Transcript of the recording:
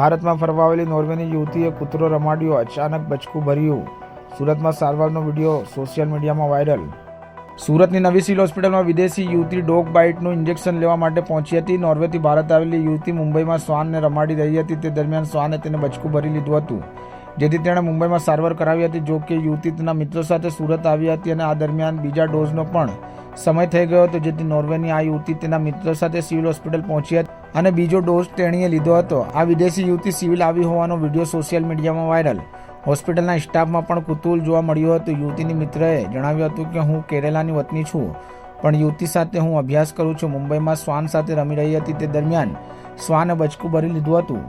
ભારતમાં ફરવા આવેલી નોર્વેની યુવતીએ કૂતરો રમાડ્યો, અચાનક બચકું ભર્યું. સુરતમાં સારવારનો વીડિયો સોશિયલ મીડિયામાં વાયરલ. સુરતની નવી સિવિલ હોસ્પિટલમાં વિદેશી યુવતી ડોગ બાઇટનું ઇન્જેક્શન લેવા માટે પહોંચી હતી. નોર્વેથી ભારત આવેલી યુવતી મુંબઈમાં શ્વાનને રમાડી રહી હતી. તે દરમિયાન શ્વાને તેને બચકું ભરી લીધું હતું. જેથી તેણે મુંબઈમાં સારવાર કરાવી હતી જો કે યુવતી તેના મિત્રો સાથે સુરત આવી હતી અને આ દરમિયાન બીજા ડોઝનો પણ સમય થઈ ગયો હતો જેથી નોર્વેની આ યુવતી તેના મિત્રો સાથે સિવિલ હોસ્પિટલ પહોંચી હતી અને બીજો ડોઝ તેણીએ લીધો હતો. આ વિદેશી યુવતી સિવિલ આવી હોવાનો વીડિયો સોશિયલ મીડિયામાં વાયરલ. હોસ્પિટલના સ્ટાફમાં પણ કુતૂહલ જોવા મળ્યું હતું. યુવતીની મિત્રએ જણાવ્યું હતું કે, હું કેરેલાની વતની છું, પણ યુવતી સાથે હું અભ્યાસ કરું છું. મુંબઈમાં શ્વાન સાથે રમી રહી હતી. તે દરમિયાન શ્વાને બચકું ભરી લીધું હતું.